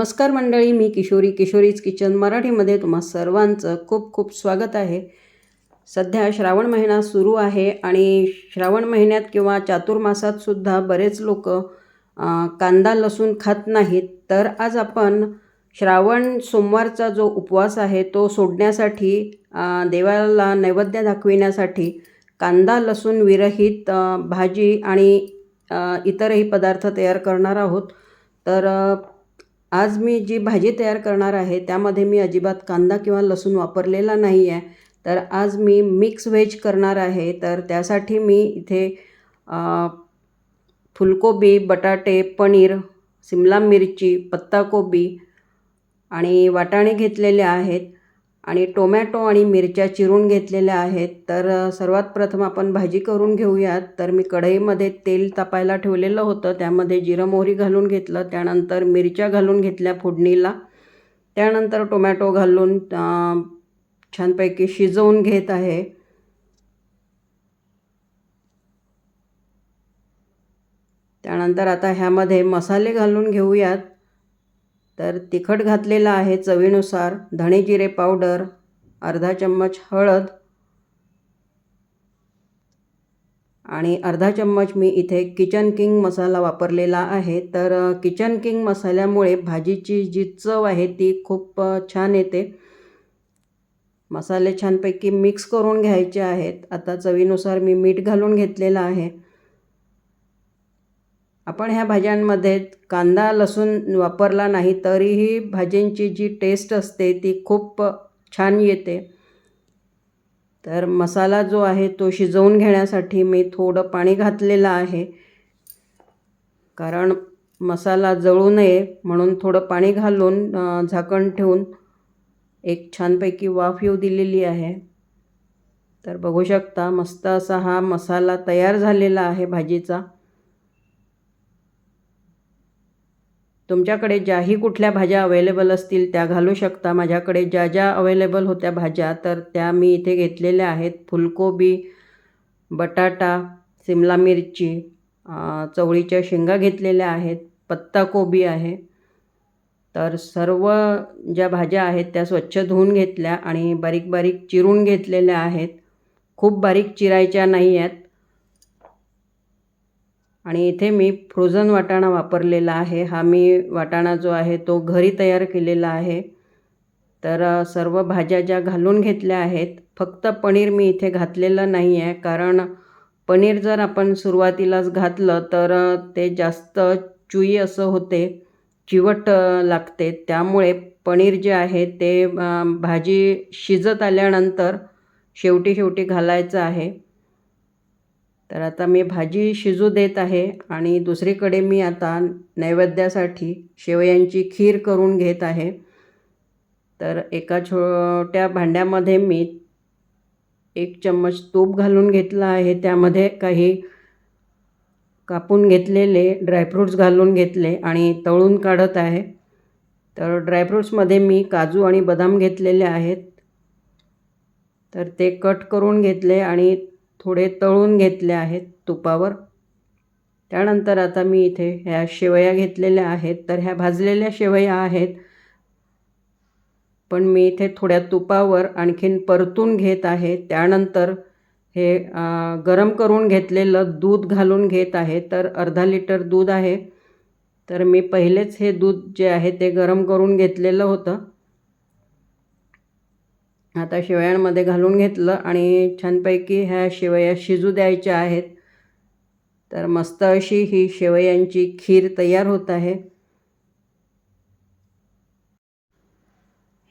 नमस्कार मंडळी मी किशोरी किशोरीज किचन मराठीमध्ये तुम्हा सर्वांचं खूप खूप स्वागत आहे. सध्या श्रावण महिना सुरू आहे आणि श्रावण महिन्यात किंवा चातुर्मासात सुद्धा बरेच लोक कांदा लसूण खात नाहीत. तर आज आपण श्रावण सोमवारचा जो उपवास आहे तो सोडण्यासाठी देवाला नैवेद्य दाखविण्यासाठी कांदा लसूण विरहित भाजी आणि इतरही पदार्थ तयार करणार आहोत. तर आज मी जी भाजी तयार करणार आहे त्यामध्ये मी अजिबात कांदा किंवा लसूण वापरलेला नाही आहे तर आज मी मिक्स व्हेज करणार आहे. तर त्यासाठी मी इथे फुलकोबी बटाटे पनीर सिमला मिरची पत्ताकोबी आणि वाटाणे घेतलेले आहेत. आणि टोमॅटो आणि मिरच्या चिरून घेतलेल्या आहेत. तर सर्वात प्रथम आपण भाजी करून घेऊयात. तर मी कढईमध्ये तेल तापायला ठेवलेलं होतं. त्यामध्ये जिरं मोहरी घालून घेतलं. त्यानंतर मिरच्या घालून घेतल्या फोडणीला. त्यानंतर टोमॅटो घालून छानपैकी शिजवून घेत आहे. त्यानंतर आता ह्यामध्ये मसाले घालून घेऊयात. तर तिखट घातलेलं आहे चवीनुसार धणे जिरे पावडर अर्धा चम्मच हळद आणि अर्धा चम्मच मी इथे किचन किंग मसाला वापरलेला आहे. तर किचन किंग मसाल्यामुळे भाजीची जी चव आहे ती खूप छान येते. मसाले छानपैकी मिक्स करून घ्यायचे आहेत. आता चवीनुसार मी मीठ घालून घेतलेलं आहे. आपण ह्या भाज्यांमध्ये कांदा लसूण वापरला नाही तरीही भाज्यांची जी टेस्ट असते ती खूप छान येते. तर मसाला जो आहे तो शिजवून घेण्यासाठी मी थोडं पाणी घातलेलं आहे. कारण मसाला जळू नये म्हणून थोडं पाणी घालून झाकण ठेवून एक छानपैकी वाफ येऊ दिलेली आहे. तर बघू शकता मस्त असा हा मसाला तयार झालेला आहे भाजीचा. तुमच्याकडे ज्याही कुठल्या भाज्या अवेलेबल असतील त्या घालू शकता. माझ्याकडे ज्या ज्या अवेलेबल होत्या भाज्या तर त्या मी इथे घेतलेल्या आहेत. फुलकोबी बटाटा सिमला मिरची चवळीच्या शेंगा घेतलेल्या आहेत. पत्ताकोबी आहे. तर सर्व ज्या भाज्या आहेत त्या स्वच्छ धुवून घेतल्या आणि बारीक बारीक चिरून घेतलेल्या आहेत. खूप बारीक चिरायच्या नाही आहेत. आणि इथे मी फ्रोझन वाटाणा वापरलेला आहे. हा मी वाटाणा जो आहे तो घरी तयार केलेला आहे. तर सर्व भाज्या ज्या घालून घेतल्या आहेत फक्त पनीर मी इथे घातलेलं नाही आहे कारण पनीर जर आपण सुरुवातीलाच घातलं तर ते जास्त चुई असं होते चिवट लागते. त्यामुळे पनीर जे आहे ते भाजी शिजत आल्यानंतर शेवटी शेवटी घालायचं आहे. तर आता मी भाजी शिजू देत आहे आणि दुसरीकडे मी आता नैवेद्यासाठी शेवयांची खीर करून घेत आहे. तर एका छोट्या भांड्यामध्ये मी एक चम्मच तूप घालून घेतलं आहे. त्यामध्ये काही कापून घेतलेले ड्रायफ्रूट्स घालून घेतले आणि तळून काढत आहे. तर ड्रायफ्रूट्समध्ये मी काजू आणि बदाम घेतलेले आहेत. तर ते कट करून घेतले आणि थोडे तळून घेतले आहेत तुपावर. त्यानंतर आता मी इथे ह्या शेवया घेतलेल्या आहेत. तर ह्या भाजलेल्या शेवया आहेत. पण मी इथे थोड्या तुपावर आणखीन परतून घेत आहे. त्यानंतर हे गरम करून घेतलेलं दूध घालून घेत आहे. तर अर्धा लिटर दूध आहे. तर मी पहिलेच हे दूध जे आहे ते गरम करून घेतलेलं होतं. आता शेवयांमध्ये घालून घेतलं आणि छानपैकी ह्या शेवया शिजू द्यायच्या आहेत. तर मस्त अशी ही शेवयांची खीर तयार होत आहे.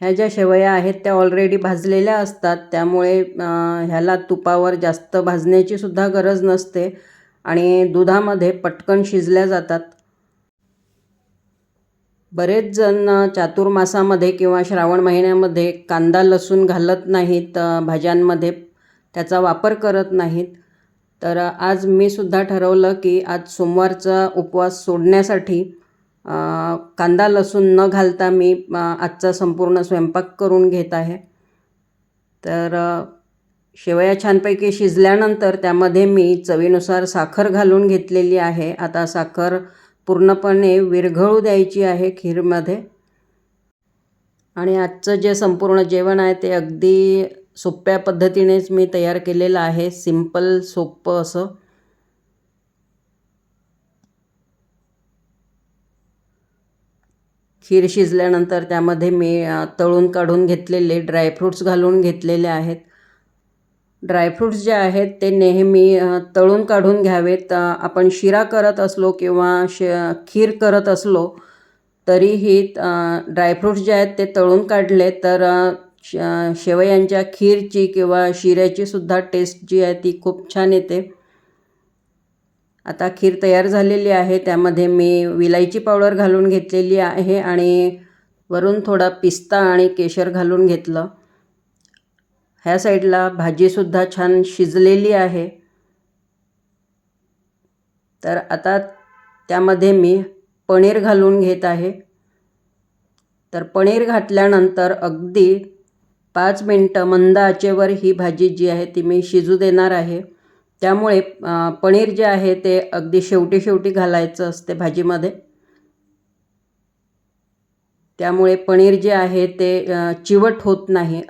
ह्या ज्या शेवया आहेत त्या ऑलरेडी भाजलेल्या असतात. त्यामुळे ह्याला तुपावर जास्त भाजण्याची सुद्धा गरज नसते. आणि दुधामध्ये पटकन शिजल्या जातात. बरेच जण चातुर्मासामध्ये किंवा श्रावण महिन्यामध्ये कांदा लसूण घालत नाहीत भाज्यांमध्ये त्याचा वापर करत नाहीत. तर आज मी सुद्धा ठरवलं की आज सोमवारचा उपवास सोडण्यासाठी कांदा लसूण न घालता मी आजचा संपूर्ण स्वयंपाक करून घेत आहे. तर शेवया छानपैकी शिजल्यानंतर त्यामध्ये मी चवीनुसार साखर घालून घेतलेली आहे. आता साखर पूर्णपणे विरघळू द्यायची आहे खीरमध्ये. आणि आजचं जे संपूर्ण जेवण आहे ते अगदी सोप्या पद्धतीनेच मी तयार केलेलं आहे. सिंपल सोपं असं. खीर शिजल्यानंतर त्यामध्ये मी तळून काढून घेतलेले ड्रायफ्रूट्स घालून घेतलेले आहेत. ड्रायफ्रूट्स जे आहेत ते नेहमी तळून काढून घ्यावेत. आपण शिरा करत असलो किंवा श खीर करत असलो तरीही ड्रायफ्रूट्स जे आहेत ते तळून काढले तर श शेवयांच्या खीरची किंवा शिऱ्याची सुद्धा टेस्ट जी आहे ती खूप छान येते. आता खीर तयार झालेली आहे त्यामध्ये मी विलायची पावडर घालून घेतलेली आहे आणि वरून थोडा पिस्ता आणि केशर घालून घेतलं. ह्या साईडला भाजीसुद्धा छान शिजलेली आहे. तर आता त्यामध्ये मी पनीर घालून घेत आहे. तर पनीर घातल्यानंतर अगदी पाच मिनटं मंद आचेवर ही भाजी जी आहे ती मी शिजू देणार आहे. त्यामुळे पनीर जे आहे ते अगदी शेवटी शेवटी घालायचं असते भाजीमध्ये. त्यामुळे पनीर जे आहे ते चिवट होत नाही.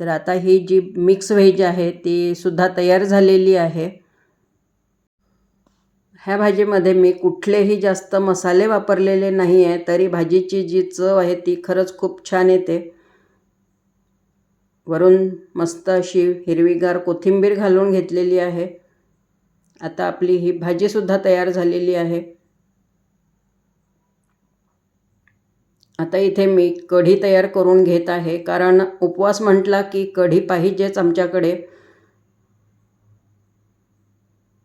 तर आता ही जी मिक्स व्हेज आहे ती सुद्धा तयार झालेली आहे. ह्या भाजीमध्ये मी कुठलेही जास्त मसाले वापरलेले नाही आहे तरी भाजीची जी चव आहे ती खरंच खूप छान येते. वरून मस्त अशी हिरवीगार कोथिंबीर घालून घेतलेली आहे. आता आपली ही भाजीसुद्धा तयार झालेली आहे. आता इथे मी कढी तयार करून घेत आहे. कारण उपवास म्हटला की कढी पाहिजेच आमच्याकडे.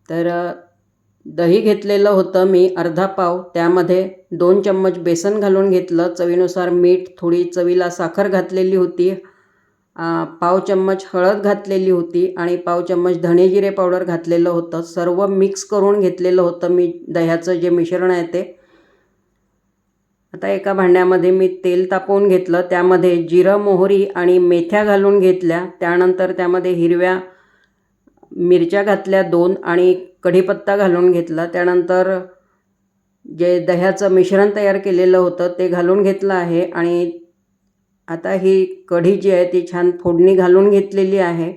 तर दही घेतलेलं होतं मी अर्धा पाव. त्यामध्ये दोन चम्मच बेसन घालून घेतलं. चवीनुसार मीठ थोडी चवीला साखर घातलेली होती. पाव चम्मच हळद घातलेली होती आणि पाव चम्मच धणे जिरे पावडर घातलेलं होतं. सर्व मिक्स करून घेतलेलं होतं मी दह्याचं जे मिश्रण आहे ते. आता एका भांड्यामध्ये मी तेल तापवून घेतलं. त्यामध्ये जिरं मोहरी आणि मेथ्या घालून घेतल्या. त्यानंतर त्यामध्ये हिरव्या मिरच्या घातल्या दोन आणि कढीपत्ता घालून घेतला. त्यानंतर जे दह्याचं मिश्रण तयार केलेलं होतं ते घालून घेतलं आहे. आणि आता ही कढी जी आहे ती छान फोडणी घालून घेतलेली आहे.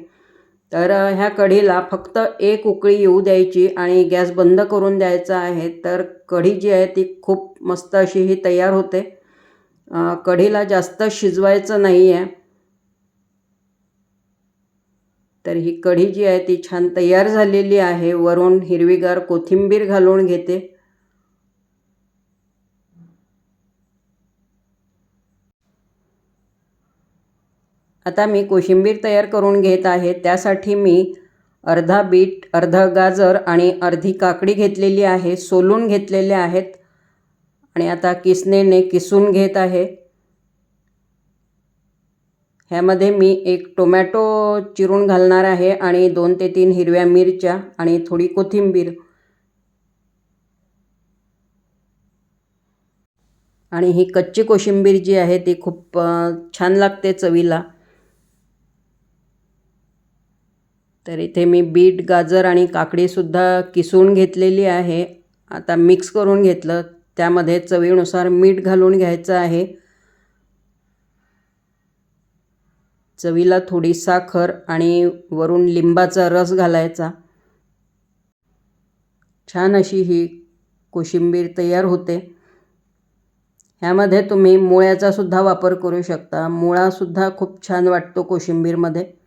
तर ह्या कढीला फक्त एक उकळी येऊ द्यायची आणि गॅस बंद करून द्यायचा आहे. तर कढी जी आहे ती खूप मस्त अशी ही तयार होते. कढीला जास्त शिजवायचं नाही आहे तर ही कढी जी आहे ती छान तयार झालेली आहे. वरून हिरवीगार कोथिंबीर घालून घेते. आता मी कोशिंबीर तयार करून घेत आहे. त्यासाठी मी अर्धा बीट अर्धा गाजर आणि अर्धी काकडी घेतलेली आहे. सोलून घेतलेले आहेत. आणि आता किसनेने किसून घेत आहे. ह्यामध्ये मी एक टोमॅटो चिरून घालणार आहे आणि दोन ते तीन हिरव्या मिरच्या आणि थोडी कोथिंबीर. आणि ही कच्ची कोशिंबीर जी आहे ती खूप छान लागते चवीला. तर इथे मी बीट गाजर आणि काकडीसुद्धा किसून घेतलेली आहे. आता मिक्स करून घेतलं. त्यामध्ये चवीनुसार मीठ घालून घ्यायचं आहे. चवीला थोडी साखर आणि वरून लिंबाचा रस घालायचा. छान अशी ही कोशिंबीर तयार होते. ह्यामध्ये तुम्ही मुळ्याचासुद्धा वापर करू शकता. मुळासुद्धा खूप छान वाटतो कोशिंबीरमध्ये.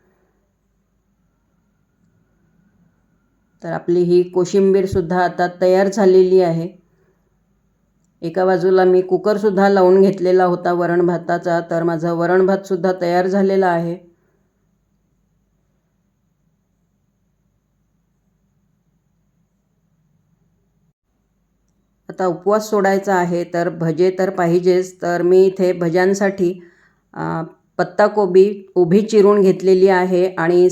तर आपली ही कोशिंबीरसुद्धा आता तयार झालेली आहे. एका बाजूला मी कुकरसुद्धा लावून घेतलेला होता वरण भाताचा तर माझा वरण भातसुद्धा तयार झालेला आहे. आता उपवास सोडायचा आहे तर भजे तर पाहिजेच तर मी इथे भज्यांसाठी पत्ताकोबी उभी चिरून घेतलेली आहे आणि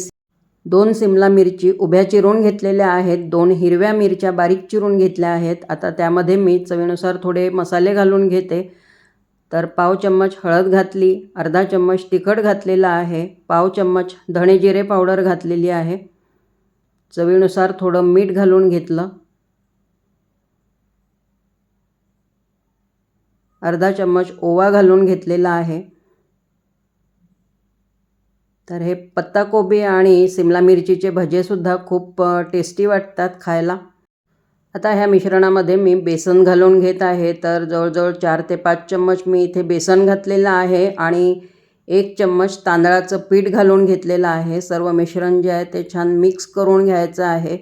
दोन सिमला मिरची उभ्या चिरून घेतलेल्या आहेत दोन हिरव्या मिरच्या बारीक चिरून घेतल्या आहेत. आता त्यामध्ये मी चवीनुसार थोडे मसाले घालून घेते. तर पाव चम्मच हळद घातली अर्धा चम्मच तिखट घातलेला आहे पाव चम्मच धणे जिरे पावडर घातलेली आहे. चवीनुसार थोडं मीठ घालून घेतलं. अर्धा चम्मच ओवा घालून घेतलेला आहे. तर हे पत्ताकोबी आणि सिमला मिरचीचे भजेसुद्धा खूप टेस्टी वाटतात खायला. आता ह्या मिश्रणामध्ये मी बेसन घालून घेत आहे. तर जवळजवळ चार ते पाच चम्मच मी इथे बेसन घातलेलं आहे आणि एक चम्मच तांदळाचं पीठ घालून घेतलेलं आहे. सर्व मिश्रण जे आहे ते छान मिक्स करून घ्यायचं आहे.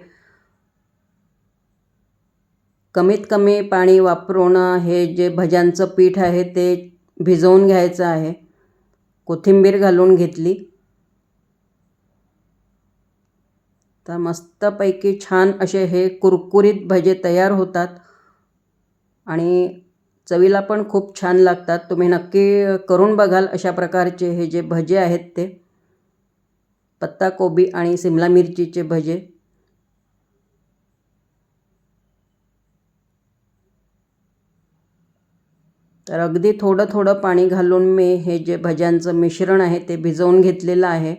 कमीत कमी पाणी वापरून हे जे भज्यांचं पीठ आहे ते भिजवून घ्यायचं आहे. कोथिंबीर घालून घेतली. आता मस्तपैकी छान असे हे कुरकुरीत भजे तयार होतात. आणि चवीला पण खूप छान लागतात. तुम्ही नक्की करून बघाल अशा प्रकारचे हे जे भजे आहेत ते. पत्ताकोबी आणि सिमला मिरचीचे भजे. तर अगदी थोडं थोडं पाणी घालून मी हे जे भज्यांचं मिश्रण आहे ते भिजवून घेतलेलं आहे.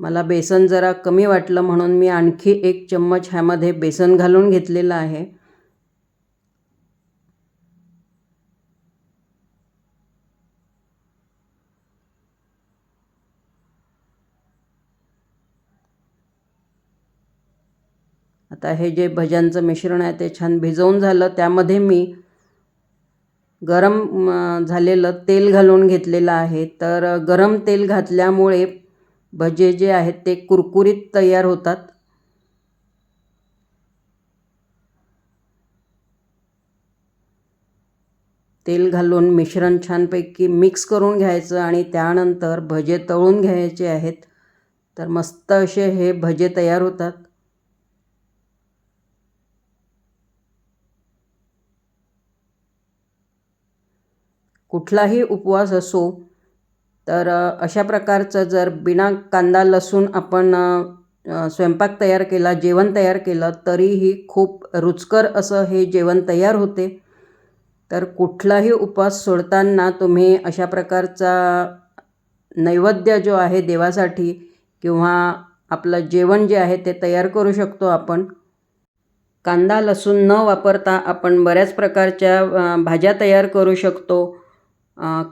मला बेसन जरा कमी वाटलं म्हणून मी आणखी एक चम्मच ह्यामध्ये बेसन घालून घेतलेलं आहे. आता हे जे भज्यांचं मिश्रण आहे ते छान भिजवून झालं. त्यामध्ये मी गरम झालेलं तेल घालून घेतलेलं आहे. तर गरम तेल घातल्यामुळे भजे जे आहेत ते कुरकुरीत तयार होतात. तेल घालून मिश्रण छानपैकी मिक्स करून घ्यायचं आणि त्यानंतर भजे तळून घ्यायचे आहेत. तर मस्त असे हे भजे तयार होतात. कुठलाही उपवास असो तर अशा प्रकारचं जर बिना कांदा लसूण आपण स्वयंपाक तयार केला जेवण तयार केलं तरीही खूप रुचकर असं हे जेवण तयार होते. तर कुठलाही उपवास सोडताना तुम्ही अशा प्रकारचा नैवेद्य जो आहे देवासाठी किंवा आपलं जेवण जे आहे ते तयार करू शकतो आपण. कांदा लसूण न वापरता आपण बऱ्याच प्रकारच्या भाज्या तयार करू शकतो.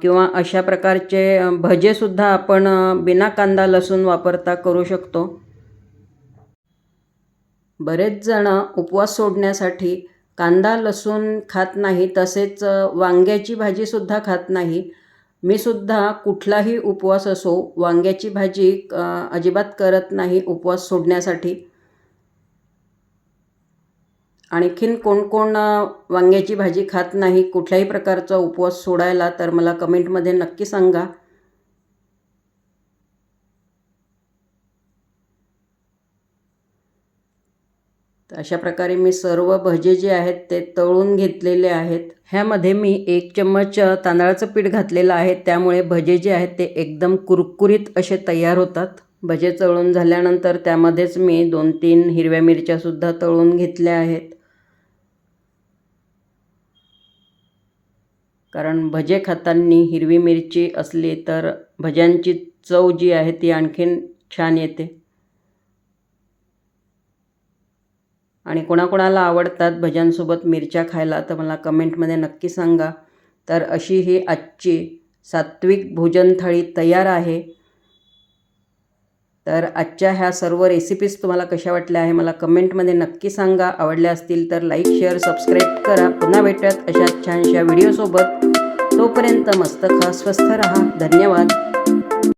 किंवा अशा प्रकारचे भजेसुद्धा आपण बिना कांदा लसूण वापरता करू शकतो. बरेच जण उपवास सोडण्यासाठी कांदा लसूण खात नाही तसेच वांग्याची भाजीसुद्धा खात नाही. मी सुद्धा कुठलाही उपवास असो वांग्याची भाजी अजिबात करत नाही उपवास सोडण्यासाठी. आणखीन कोण कोण वांग्याची भाजी खात नाही कुठल्याही प्रकारचा उपवास सोडायला तर मला कमेंटमध्ये नक्की सांगा. तर अशा प्रकारे मी सर्व भजे जे आहेत ते तळून घेतलेले आहेत. ह्यामध्ये मी एक चम्मच तांदळाचं पीठ घातलेलं आहे. त्यामुळे भजे जे आहेत ते एकदम कुरकुरीत असे तयार होतात. भजे तळून झाल्यानंतर त्यामध्येच मी दोन तीन हिरव्या मिरच्यासुद्धा तळून घेतल्या आहेत. कारण भजे खाताना हिरवी मिरची असली तर भज्यांची चव जी आहे ती आणखीन छान येते. आणि कोणाकोणाला आवडतात भज्यांसोबत मिरच्या खायला तर मला कमेंटमध्ये नक्की सांगा. तर अशी ही आजची सात्विक भोजन थाळी तयार आहे. तर आजच्या ह्या सर्व रेसिपीज तुम्हाला कशा वाटल्या आहे मला कमेंटमध्ये नक्की सांगा. आवडल्या असतील तर लाईक शेअर सबस्क्राईब करा. पुन्हा भेटूयात अशा छानशा व्हिडिओसोबत तोपर्यंत मस्त खा स्वस्थ रहा. धन्यवाद.